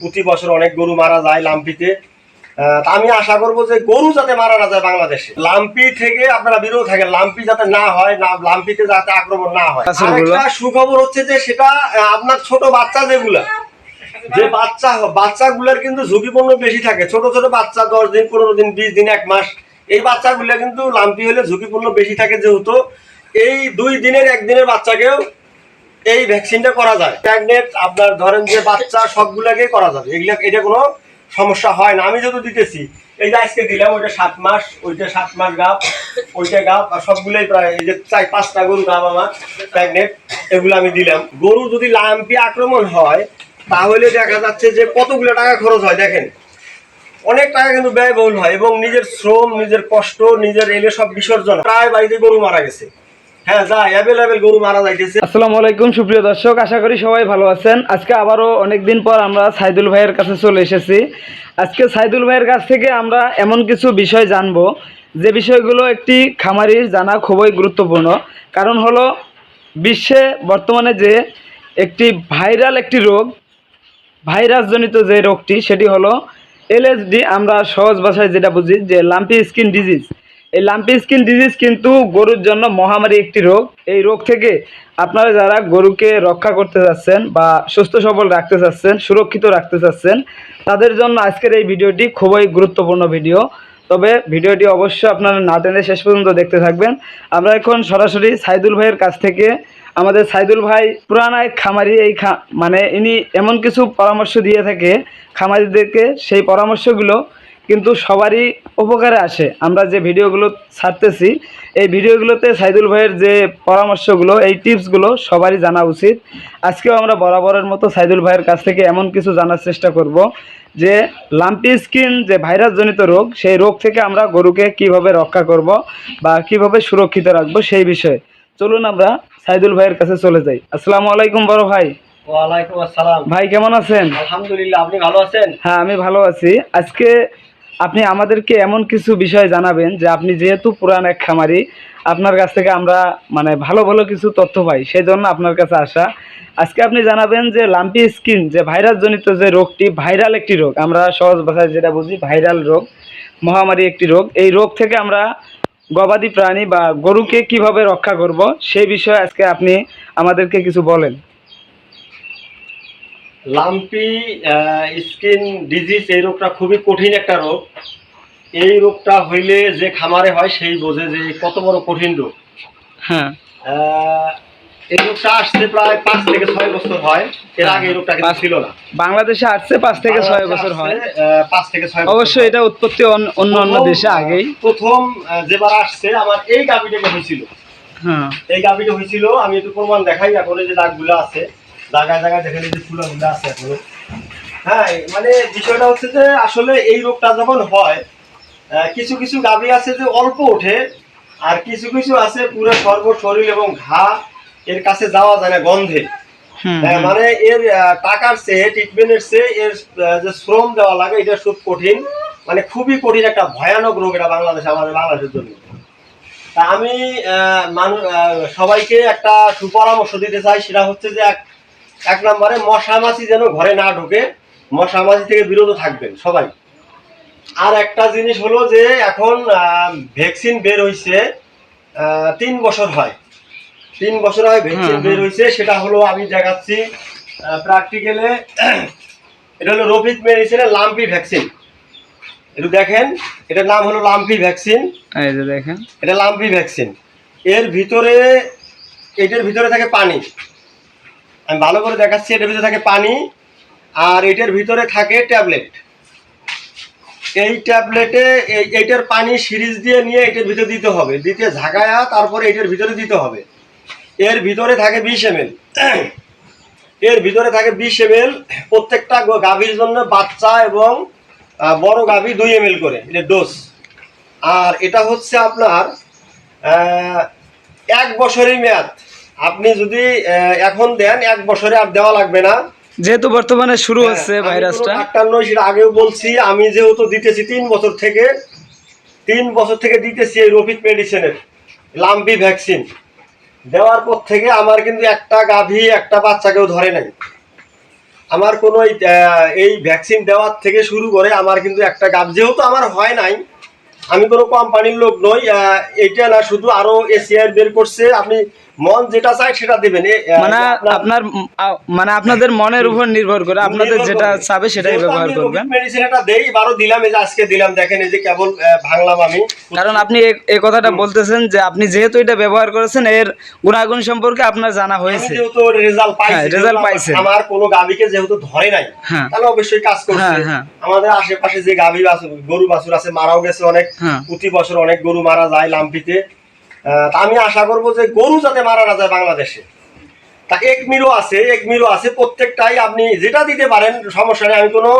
প্রতি বছর অনেক গরু মারা যায় লাম্পিতে। আমি আশা করব যে গরু যাতে মারা না যায় বাংলাদেশে। লাম্পি থেকে আপনারা বিরত থাকেন লাম্পি যাতে না হয় না লাম্পিতে যাতে আক্রমণ না হয়। আচ্ছা, আরেকটা সুখবর হচ্ছে যে সেটা আপনার ছোট বাচ্চা যেগুলা যে বাচ্চা বাচ্চাগুলোর কিন্তু ঝুঁকিপূর্ণ বেশি থাকে। ছোট ছোট বাচ্চা দশ দিন পনেরো দিন বিশ দিন এক মাস এই বাচ্চাগুলো কিন্তু লাম্পি হলে ঝুঁকিপূর্ণ বেশি থাকে যেহেতু এই দুই দিনের একদিনের বাচ্চাকেও এই ভ্যাকসিনটা করা যায়। প্রেগনেন্ট আপনার ধরেন যে বাচ্চা সবগুলোকে করা যাবে। এগুলা এটা কোনো সমস্যা হয় না। আমি যেহেতু দিতেছি, এই যে আজকে দিলাম, ওইটা সাত মাস, ওইটা সাত মাস গাপ ওইটা গাপ আর সবগুলোই প্রায় এই যে চার পাঁচটা গরু গাপ আমার প্রেগনেন্ট এগুলো আমি দিলাম। গরু যদি লাম্পি আক্রমণ হয়, তাহলে দেখা যাচ্ছে যে কতগুলো টাকা খরচ হয়, দেখেন। অনেক টাকা কিন্তু ব্যয়বহুল হয় এবং নিজের শ্রম, নিজের কষ্ট, নিজের এলে সব বিসর্জন প্রায় বাড়িতে গরু মারা গেছে। হ্যাঁ সুপ্রিয় দর্শক, আশা করি সবাই ভালো আছেন। আজকে আবারও অনেকদিন পর আমরা সাইদুল ভাইয়ের কাছে চলে এসেছি। আজকে সাইদুল ভাইয়ের কাছ থেকে আমরা এমন কিছু বিষয় জানব। যে বিষয়গুলো একটি খামারির জানা খুবই গুরুত্বপূর্ণ। কারণ হলো, বিশ্বে বর্তমানে যে একটি ভাইরাল একটি রোগ, ভাইরাসজনিত যে রোগটি, সেটি হলো এলএসডি। আমরা সহজ ভাষায় যেটা বুঝি যে লাম্পি স্কিন ডিজিজ। এই লাম্পি স্কিন ডিজিজ কিন্তু গরুর জন্য মহামারী একটি রোগ। এই রোগ থেকে আপনারা যারা গরুকে রক্ষা করতে চাচ্ছেন বা সুস্থ, সবল রাখতে চাচ্ছেন, সুরক্ষিত রাখতে চাচ্ছেন, তাদের জন্য আজকের এই ভিডিওটি খুবই গুরুত্বপূর্ণ ভিডিও। তবে ভিডিওটি অবশ্যই আপনারা না টেনে শেষ পর্যন্ত দেখতে থাকবেন। আমরা এখন সরাসরি সাইদুল ভাইয়ের কাছ থেকে আমাদের সাইদুল ভাই পুরানা এক খামারি, এই মানে ইনি এমন কিছু পরামর্শ দিয়ে থাকে খামারিদেরকে। সেই পরামর্শগুলো কিন্তু সবারই উপকারে আসে। আমরা যে ভিডিওগুলো ছাড়তেছি এই ভিডিওগুলোতে সাইদুল ভাইয়ের যে পরামর্শগুলো এই টিপসগুলো সবারই জানা উচিত। আজকেও আমরা বরাবরের মতো সাইদুল ভাইয়ের কাছ থেকে এমন কিছু জানার চেষ্টা করব যে লাম্পি স্কিন যে ভাইরাসজনিত রোগ সেই রোগ থেকে আমরা গরুকে কীভাবে রক্ষা করব বা কীভাবে সুরক্ষিত রাখব সেই বিষয়ে। চলুন আমরা সাইদুল ভাইয়ের কাছে চলে যাই। আসসালামু আলাইকুম বড় ভাই। ওয়ালাইকুম আসসালাম। ভাই কেমন আছেন? আলহামদুলিল্লাহ আপনি ভালো আছেন? হ্যাঁ আমি ভালো আছি। আজকে আপনি আমাদেরকে এমন কিছু বিষয় জানাবেন যে আপনি যেহেতু পুরান এক খামারি, আপনার কাছ থেকে আমরা মানে ভালো ভালো কিছু তথ্য পাই সেই জন্য আপনার কাছে আসা। আজকে আপনি জানাবেন যে লাম্পি স্কিন, যে ভাইরাসজনিত যে রোগটি, ভাইরাল একটি রোগ। আমরা সহজ ভাষায় যেটা বুঝি, ভাইরাল রোগ, মহামারী একটি রোগ। এই রোগ থেকে আমরা গবাদি প্রাণী বা গরুকে কীভাবে রক্ষা করব সেই বিষয়ে আজকে আপনি আমাদেরকে কিছু বলেন। লাম্পি স্কিন ডিজিজ এই রোগটা খুবই কঠিন একটা রোগ। এই রোগটা হইলে যে খামারে হয় সেই বোঝে যে কত বড় কঠিন রোগ। হ্যাঁ। এই রোগটা আসছে প্রায় পাঁচ থেকে ছয় বছর হয়। এর আগে এই রোগটা কিন্তু ছিল না। বাংলাদেশে আসছে পাঁচ থেকে ছয় বছর হয়। পাঁচ থেকে ছয় অবশ্যই এটা উৎপত্তি অন্য অন্য দেশে আগেই। প্রথম যেবার আসছে আমার এই গাভিটাকে হয়েছিল। হ্যাঁ। এই গাভিটা হয়েছিল আমি একটু প্রমাণ দেখাই এখন যে দাগগুলো আছে। জায়গায় জায়গায় দেখেন এই যে ফুলাগুলো আছে এখনও। হ্যাঁ মানে বিষয়টা হচ্ছে যে আসলে এই রোগটা যখন হয় কিছু কিছু গাভি আছে যে অল্প ওঠে আর কিছু কিছু আছে পুরো সর্ব শরীর এবং ঘা এর কাছে যাওয়া যায় না গন্ধে। হ্যাঁ। মানে এর টাকার চেয়ে ট্রিটমেন্টের চেয়ে এর যে শ্রম দেওয়া লাগে এটা খুব কঠিন। মানে খুবই কঠিন একটা ভয়ানক রোগ এটা বাংলাদেশ আমাদের বাংলাদেশের জন্য। তা আমি সবাইকে একটা সুপরামর্শ দিতে চাই সেটা হচ্ছে যে এক এক নম্বরে মশা মাছি যেন ঘরে না ঢোকে মশা মাছি থেকে বিরত থাকবেন সবাই। আর একটা জিনিস হলো যে এখন ভ্যাকসিন বের হয়েছে তিন বছর হয়। তিন বছর হয় ভ্যাকসিন বের হয়েছে সেটা হলো আমি দেখাচ্ছি প্র্যাকটিক্যালে এটা হলো রফিক মেডিসিনের লাম্পি ভ্যাকসিন। একটু দেখেন এটার নাম হলো লাম্পি ভ্যাকসিন। দেখেন। এটা লাম্পি ভ্যাকসিন। এর ভিতরে এটার ভিতরে থাকে পানি। আমি ভালো করে দেখাচ্ছি, এটার ভিতরে থাকে পানি আর এটার ভিতরে থাকে ট্যাবলেট। এই ট্যাবলেটে এই এইটার পানি সিরিজ দিয়ে নিয়ে এটার ভিতরে দিতে হবে। দিতে ঝাঁকায়া তারপরে এটার ভিতরে দিতে হবে। এর ভিতরে থাকে বিশ এম এর ভিতরে থাকে বিশ এম প্রত্যেকটা গাভীর জন্য বাচ্চা এবং বড় গাভী দুই এম করে, এটা ডোজ আর এটা হচ্ছে আপনার এক বছরের মেয়াদ। আপনি যদি এখন দেন এক বছরে আর দেওয়া লাগবে না। যেহেতু বর্তমানে শুরু হচ্ছে হ্যাঁ, ভাইরাসটা কোনো ডাক্তার নই সেটা আগেও বলছি আমি যেহেতু দিতেছি তিন বছর থেকে তিন বছর থেকে দিতেছি এই রফিক মেডিসিনের লাম্পি ভ্যাকসিন। দেওয়ার পর থেকে আমার কিন্তু একটা গাভী একটা বাচ্চাকেও ধরে নাই। আমার কোনো এই, ভ্যাকসিন দেওয়ার থেকে শুরু করে আমার কিন্তু একটা গাব যেহেতু আমার হয় নাই আমি কোনো কোম্পানির লোক নই এটা না শুধু আরও এসিআর বের করছে। আপনি মন যেটা চায় সেটা দেবেন। মানে আপনার- মানে আপনাদের মনের উপর নির্ভর করে আপনাদের যেটা চাবে সেটাই ব্যবহার করবেন। medicine এটা দেই এবারও দিলাম এই যে আজকে দিলাম দেখেন এই যে কেবল ভাঙলাম আমি। কারণ আপনি এই কথাটা বলতেছেন যে আপনি যেহেতু এটা ব্যবহার করেছেন এর গুণাগুণ সম্পর্কে আপনার জানা হয়েছে। যেহেতু রেজাল্ট পাইছি যেহেতু result আমার- পাইছেন। আমার কোনো গাভীকে যেহেতু ধরে নাই হ্যাঁ। তাহলে অবশ্যই কাজ করছে। হ্যাঁ, হ্যাঁ। আমাদের আশেপাশে যে বাছুর গরু বাছুর আছে মারাও গেছে অনেক। প্রতি বছর অনেক গরু মারা যায় লাম্পিতে। আমি আশা করব যে গরু যাতে মারা না যায় বাংলাদেশে। তা এক মিলও আছে, এক মিলও আছে, প্রত্যেকটাই আপনি যেটা দিতে পারেন, সমস্যা নেই, আমি কোনো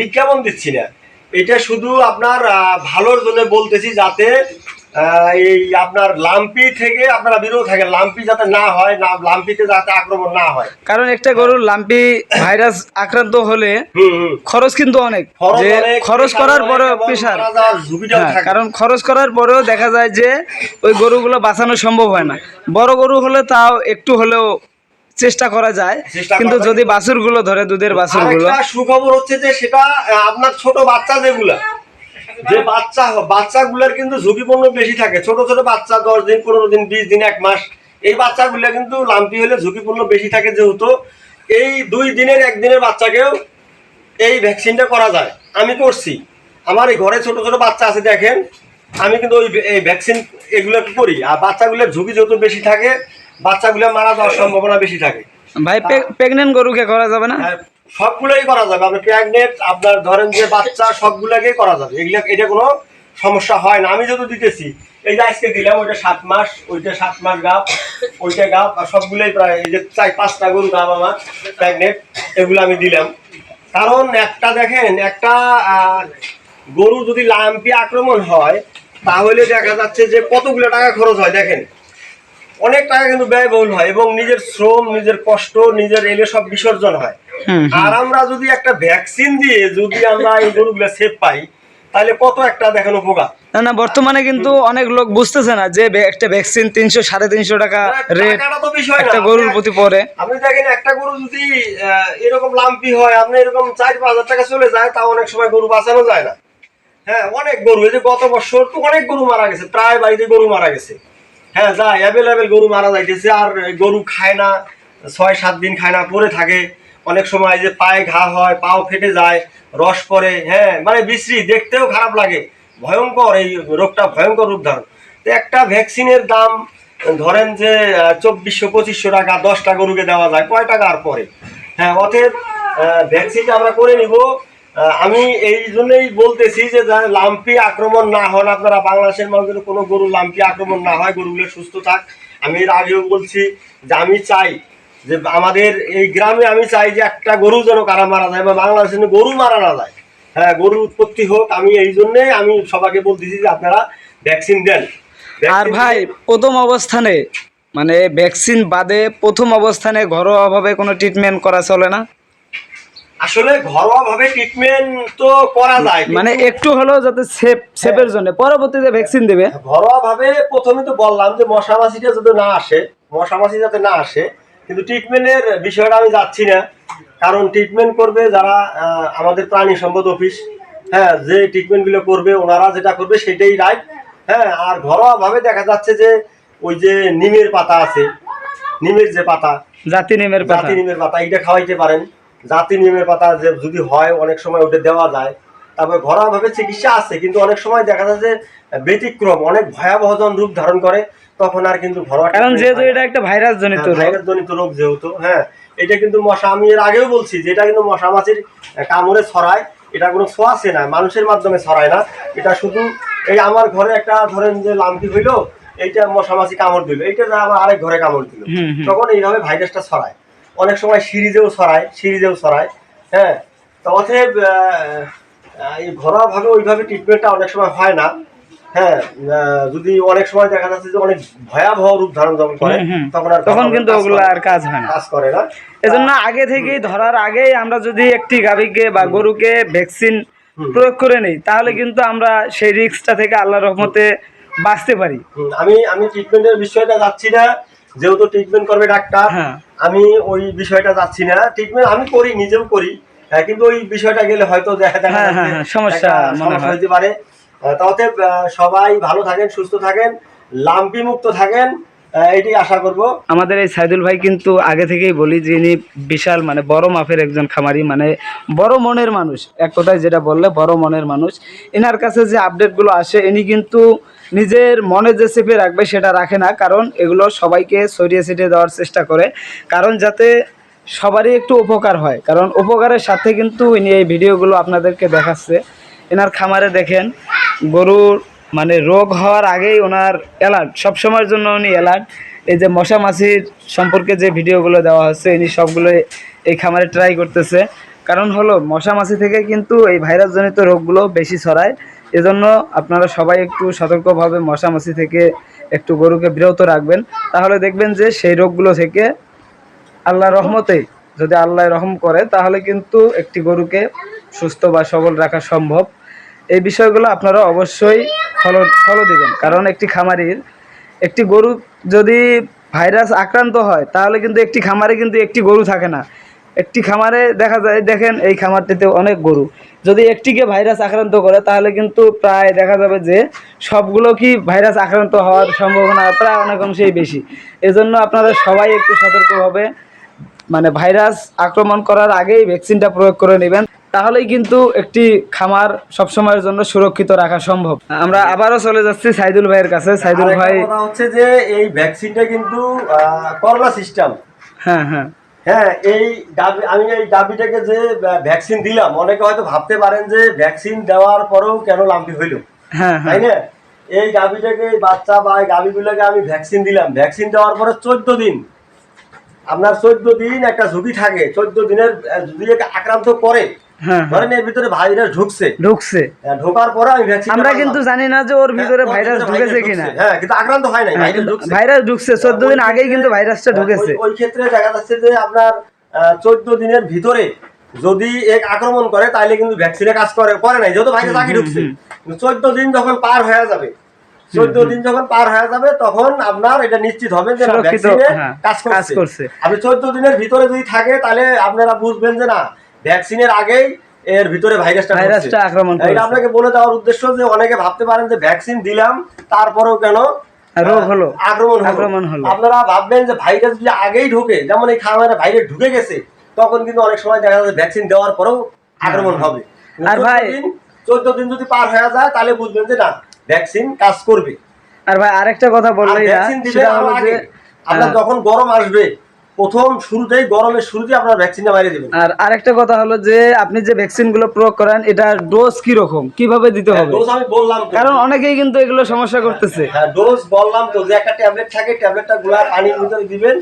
বিজ্ঞাপন দিচ্ছি না। এটা শুধু আপনার ভালোর জন্য বলতেছি যাতে এই আপনার লাম্পি থেকে আপনারা বিরত থাকেন। লাম্পি যাতে না হয় না লাম্পিতে যাতে আক্রমণ না হয়। কারণ একটা গরুর লাম্পি ভাইরাস আক্রান্ত হলে খরচ কিন্তু অনেক। খরচ যে খরচ করার পরেও ঝুঁকিটাও হ্যাঁ। কারণ খরচ করার পরেও দেখা যায় যে ওই গরুগুলো বাঁচানো সম্ভব হয় না। বড় গরু হলে তাও একটু হলেও চেষ্টা করা যায়। কিন্তু। যদি বাছুরগুলো ধরে দুধের বাছুরগুলো। সুখবর হচ্ছে যে সেটা আপনার ছোট বাচ্চা যেগুলা যে বাচ্চা বাচ্চাগুলোর কিন্তু ঝুঁকিপূর্ণ বেশি থাকে। ছোট ছোট বাচ্চা দশ দিন পনেরো দিন বিশ দিন এক মাস এই বাচ্চাগুলো কিন্তু লাম্পি হলে ঝুঁকিপূর্ণ বেশি থাকে যেহেতু এই দুই দিনের একদিনের বাচ্চাকেও এই ভ্যাকসিনটা করা যায়। আমি করছি। আমার এই ঘরে ছোট ছোট বাচ্চা আছে দেখেন। আমি কিন্তু ওই এই ভ্যাকসিন এগুলো করি। আর বাচ্চাগুলোর ঝুঁকি যেহেতু বেশি থাকে বাচ্চাগুলো মারা যাওয়ার সম্ভাবনা বেশি থাকে। ভাই প্রেগনেন্ট গরুকে করা যাবে না? হ্যাঁ, সবগুলোই করা যাবে। আপনার প্রেগনেন্ট আপনার ধরেন যে বাচ্চা, সবগুলোকেই করা যাবে। এগুলা, এটা কোনো সমস্যা হয় না। আমি যেহেতু দিতেছি, এই যে আজকে দিলাম, ওইটা সাত মাস, ওইটা সাত মাস গাপ ওইটা গাপ আর সবগুলোই প্রায় এই যে চার, পাঁচটা গরু গাপ আমার প্রেগনেন্ট এগুলো আমি দিলাম। কারণ একটা দেখেন, একটা গরু যদি লাম্পি আক্রমণ হয়, তাহলে দেখা যাচ্ছে যে কতগুলো টাকা খরচ হয়। দেখেন, অনেক টাকা কিন্তু ব্যয়বহুল হয় এবং নিজের শ্রম, নিজের কষ্ট, নিজের এলে সব বিসর্জন হয়। আর আমরা যদি একটা ভ্যাকসিন দিয়ে যদি আমরা এই গরুগুলো সেফ পাই তাহলে কত একটা দেখেন উপকার? না না বর্তমানে কিন্তু অনেক লোক বুঝতেছে না যে একটা ভ্যাকসিন তিনশো সাড়ে তিনশো টাকা রেট তো একটা গরুর প্রতি পড়ে। আপনি দেখেন একটা গরু যদি এরকম লাম্পি হয় আপনি এরকম চার পাঁচ হাজার টাকা চলে যায় তাও অনেক সময় গরু বাঁচানো যায় না। হ্যাঁ অনেক গরু এই যে গত বছর তো অনেক গরু মারা গেছে প্রায় বাড়িতে গরু মারা গেছে। হ্যাঁ যা অ্যাভেলেবেল গরু মারা যাইতেছে আর গরু খায় না ছয় সাত দিন খায় না পরে থাকে। অনেক সময় যে পায়ে ঘা হয়, পাও ফেটে যায়, রস পড়ে হ্যাঁ মানে বিশ্রী, দেখতেও খারাপ লাগে। ভয়ঙ্কর এই রোগটা, ভয়ঙ্কর রূপ ধারণ। তো একটা ভ্যাকসিনের দাম, ধরেন যে চব্বিশশো, পঁচিশশো টাকা দশটা গরুকে দেওয়া যায়, কয় টাকা আর পরে? হ্যাঁ অতএব ভ্যাকসিনটা আমরা করে নিব। আমি এই জন্যই বলতেছি যে লাম্পি আক্রমণ না হন, আপনারা বাংলাদেশের মানুষের কোনো গরু লাম্পি আক্রমণ না হয়, গরুগুলো সুস্থ থাক। আমি এর আগেও বলছি যে, আমি চাই যে আমাদের এই গ্রামে আমি চাই যে একটা গরু যেন কারা মারা যায় বা বাংলাদেশে যেন গরু মারা না যায়। হ্যাঁ গরুর উৎপত্তি হোক আমি এই জন্যে আমি সবাইকে বলতেছি যে আপনারা ভ্যাকসিন দেন। আর ভাই প্রথম অবস্থানে মানে ভ্যাকসিন বাদে প্রথম অবস্থানে ঘরোয়াভাবে কোনো ট্রিটমেন্ট করা চলে না? আসলে ঘরোয়া ভাবে ট্রিটমেন্ট তো করা যায় মানে একটু হলেও যাতে সেফ সেফের জন্য। পরবর্তীতে ভ্যাকসিন দেবে? ঘরোয়া ভাবে প্রথমে তো বললাম যে মশা মাছিটা যাতে না আসে মশা মাছি যাতে না আসে কিন্তু ট্রিটমেন্টের বিষয়টা আমি যাচ্ছি না। কারণ ট্রিটমেন্ট করবে যারা আমাদের প্রাণী সম্পদ অফিস হ্যাঁ যে ট্রিটমেন্টগুলো করবে ওনারা যেটা করবে সেটাই রাইট হ্যাঁ আর ঘরোয়া ভাবে দেখা যাচ্ছে যে ওই যে নিমের পাতা আছে নিমের যে পাতা জাতি নিমের জাতি নিমের পাতা এটা খাওয়াইতে পারেন। জাতি নিমের পাতা যে যদি হয় অনেক সময় ওটা দেওয়া যায়। তারপরে ঘরোয়াভাবে চিকিৎসা আছে কিন্তু অনেক সময় দেখা যায় যে ব্যতিক্রম অনেক ভয়াবহ যখন রূপ ধারণ করে। তখন আর কিন্তু ঘরোয়া কারণ যেহেতু এটা একটা ভাইরাস জনিত হ্যাঁ, ভাইরাস জনিত রোগ যেহেতু হ্যাঁ এটা কিন্তু মশা আমি এর আগেও বলছি যে এটা কিন্তু মশা মাছির কামড়ে ছড়ায় এটা কোনো ছোঁয়াছে না মানুষের মাধ্যমে ছড়ায় না। এটা শুধু এই আমার ঘরে একটা ধরেন যে লামটি হইল এইটা মশা মাছি কামড় দিল এইটা আমার আরেক ঘরে কামড় দিল। তখন এইভাবে ভাইরাসটা ছড়ায়। অনেক সময় সিরিজেও ছড়ায় সিরিজেও ছড়ায় হ্যাঁ। তো এই ঘরোয়াভাবে ওইভাবে ট্রিটমেন্টটা অনেক সময় হয় না। হ্যাঁ যদি অনেক সময় দেখা যাচ্ছে যে অনেক ভয়াবহ রূপ ধারণ যখন করে। তখন আর তখন কিন্তু ওগুলো আর কাজ হয় না। কাজ করে না। এজন্য আগে থেকেই ধরার আগেই আমরা যদি একটি গাভীকে বা গরুকে ভ্যাকসিন প্রয়োগ করে নেই তাহলে কিন্তু আমরা সেই রিস্কটা থেকে আল্লাহর রহমতে বাঁচতে পারি। আমি আমি ট্রিটমেন্টের বিষয়টা যাচ্ছি না যেহেতু ট্রিটমেন্ট করবে ডাক্তার হ্যাঁ। আমি ওই বিষয়টা যাচ্ছি না। ট্রিটমেন্ট আমি করি নিজেও করি আহ, কিন্তু ওই বিষয়টা গেলে হয়তো দেখা দেখা হ্যাঁ, হ্যাঁ, হ্যাঁ, সমস্যা হতে পারে। তাতে সবাই ভালো থাকেন, সুস্থ থাকেন লাম্পি মুক্ত থাকেন এটি আশা করব। আমাদের এই সাইদুল ভাই কিন্তু আগে থেকেই বলি যে ইনি বিশাল মানে বড় মাপের একজন খামারি মানে বড় মনের মানুষ। এক কথায় যেটা বললে, বড় মনের মানুষ। এনার কাছে যে আপডেটগুলো আসে, ইনি কিন্তু নিজের মনে যে চেপে রাখবে সেটা রাখে না, কারণ এগুলো সবাইকে ছড়িয়ে ছিটিয়ে দেওয়ার চেষ্টা করে, কারণ যাতে সবারই একটু উপকার হয়। কারণ উপকারের সাথে কিন্তু ইনি এই ভিডিওগুলো আপনাদেরকে দেখাচ্ছে। এনার খামারে দেখেন, গরুর মানে রোগ হওয়ার আগেই ওনার অ্যালার্ট সবসময়ের জন্য উনি অ্যালার্ট এই যে মশা মাছির সম্পর্কে যে ভিডিওগুলো দেওয়া হচ্ছে, ইনি সবগুলো এই খামারে ট্রাই করতেছে। কারণ হলো, মশা মাছি থেকে কিন্তু এই ভাইরাসজনিত রোগগুলো বেশি ছড়ায়। এজন্য আপনারা সবাই একটু সতর্কভাবে মশা মাছি থেকে একটু গরুকে বিরত রাখবেন। তাহলে দেখবেন যে সেই রোগগুলো থেকে আল্লাহ রহমতে যদি আল্লাহ রহম করে, তাহলে কিন্তু একটি গরুকে সুস্থ বা সবল রাখা সম্ভব। এই বিষয়গুলো আপনারা অবশ্যই ফলো ফলো দিবেন। কারণ একটি খামারির একটি গরু যদি ভাইরাস আক্রান্ত হয়, তাহলে কিন্তু একটি খামারে কিন্তু একটি গরু থাকে না। একটি খামারে দেখা যায়, দেখেন এই খামারটিতে অনেক গরু। যদি একটিকে ভাইরাস আক্রান্ত করে, তাহলে কিন্তু প্রায় দেখা যাবে যে সবগুলো কি ভাইরাস আক্রান্ত হওয়ার সম্ভাবনা প্রায় অনেক অংশেই বেশি। এজন্য আপনারা সবাই একটু সতর্কভাবে মানে ভাইরাস আক্রমণ করার আগেই ভ্যাকসিনটা প্রয়োগ করে নেবেন। তাহলেই কিন্তু একটি খামার সবসময়ের জন্য সুরক্ষিত রাখা সম্ভব। আমরা আবারও চলে যাচ্ছি সাইদুল ভাইয়ের কাছে। সাইদুল ভাই কথা হচ্ছে যে এই ভ্যাকসিনটা কিন্তু করোনা সিস্টেম। হ্যাঁ হ্যাঁ। হ্যাঁ এই ডাবি আমি এই দাবিটাকে যে ভ্যাকসিন দিলাম অনেকে হয়তো ভাবতে পারেন যে ভ্যাকসিন দেওয়ার পরেও কেন লাম্পি হইল। হ্যাঁ তাই হ্যাঁ না? এই গাভিটাকে এই বাচ্চা বা এই গাভিগুলোকে আমি ভ্যাকসিন দিলাম। ভ্যাকসিন দেওয়ার পরে চোদ্দ দিন আপনার চোদ্দ দিন একটা ঝুঁকি থাকে। চোদ্দ দিনের যদি আক্রান্ত করে ধরেন এর ভিতরে ভাইরাস ঢুকছে। ঢুকছে। ঢোকার পরে আমি ভ্যাকসিন আমরা কিন্তু জানি না যে ওর ভিতরে ভাইরাস ঢুকেছে কিনা। হ্যাঁ কিন্তু আক্রান্ত হয় নাই ভাইরাস ঢুকছে। চোদ্দ দিন আগেই কিন্তু ভাইরাসটা ঢুকেছে। ওই- ক্ষেত্রে দেখা যাচ্ছে যে আপনার চোদ্দ দিনের ভিতরে যদি এক আক্রমণ করে তাহলে কিন্তু ভ্যাকসিনে কাজ করে করে নাই। যেহেতু ভাইরাস আগে ঢুকছে। চোদ্দ দিন যখন পার হয়ে যাবে চোদ্দ দিন যখন পার হয়ে যাবে তখন আপনার এটা নিশ্চিত হবে যে ভ্যাকসিনে হ্যাঁ, কাজ করছে। আপনি চোদ্দ দিনের ভিতরে যদি থাকে তাহলে আপনারা বুঝবেন যে না ভ্যাকসিনের আগেই এর ভিতরে ভাইরাসটা। ভাইরাসটা আক্রমণ এটা আপনাকে বলে দেওয়ার উদ্দেশ্য যে অনেকে ভাবতে পারেন যে ভ্যাকসিন দিলাম তারপরেও কেন রোগ হলো। আক্রমণ হলো। আক্রমণ হলো। আপনারা ভাববেন যে ভাইরাস যদি আগেই ঢোকে যেমন এই খামারে ভাইরাস ঢুকে গেছে তখন কিন্তু অনেক সময় দেখা যাচ্ছে ভ্যাকসিন দেওয়ার পরেও আক্রমণ হবে আর ভাই- চোদ্দ দিন যদি পার হয়ে যায় তাহলে বুঝবেন যে না ভ্যাকসিন কাজ করবে আর ভাই আরেকটা কথা না ভ্যাকসিন দিলে আপনার হ্যাঁ। যখন গরম আসবে প্রথম শুরুতেই গরমের শুরুতেই আপনার ভ্যাকসিনটা মারিয়ে দেবেন। আর আরেকটা কথা হলো যে আপনি যে প্রয়োগ করেন ডোজ কি রকম কীভাবে দিতে হবে? ডোজ আমি বললাম কারণ অনেকেই কিন্তু এগুলো সমস্যা করতেছে। হ্যাঁ ডোজ বললাম তো যে একটা ট্যাবলেট থাকে ট্যাবলেটটা পানির ভিতরে দিবেন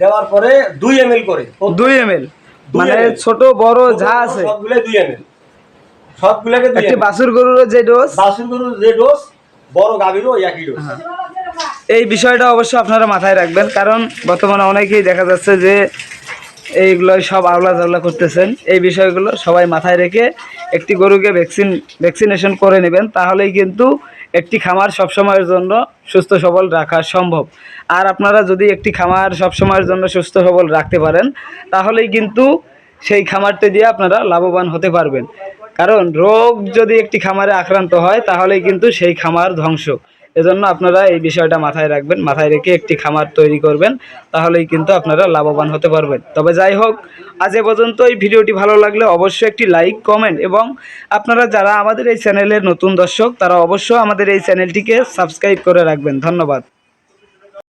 দেওয়ার পরে দুই এম করে। দুই এম এল মানে ছোট বড় যা আছে। সবগুলো দুই এম এল সবগুলোকে একটি বাছুর গরুর যে ডোজ বাসুর গরুর যে ডোজ বড় গাভীরও একই ডোজ এই বিষয়টা অবশ্যই আপনারা মাথায় রাখবেন, কারণ বর্তমানে অনেকেই দেখা যাচ্ছে যে এইগুলো সব আওলা জাওলা করতেছেন। এই বিষয়গুলো সবাই মাথায় রেখে একটি গরুকে ভ্যাকসিন, ভ্যাকসিনেশন করে নেবেন, তাহলেই কিন্তু একটি খামার সবসময়ের জন্য সুস্থ সবল রাখা সম্ভব। আর আপনারা যদি একটি খামার সবসময়ের জন্য সুস্থ সবল রাখতে পারেন, তাহলেই কিন্তু সেই খামারটি দিয়ে আপনারা লাভবান হতে পারবেন। কারণ রোগ যদি একটি খামারে আক্রান্ত হয়, তাহলেই কিন্তু সেই খামার ধ্বংস। এজন্য আপনারা এই বিষয়টা মাথায় রাখবেন, মাথায় রেখে একটি খামার তৈরি করবেন, তাহলেই কিন্তু আপনারা লাভবান হতে পারবেন। তবে যাই হোক, আজ এ পর্যন্ত এই ভিডিওটি ভালো লাগলে অবশ্যই একটি লাইক, কমেন্ট এবং আপনারা যারা আমাদের এই চ্যানেলের নতুন দর্শক, তারা অবশ্যই আমাদের এই চ্যানেলটিকে সাবস্ক্রাইব করে রাখবেন। ধন্যবাদ।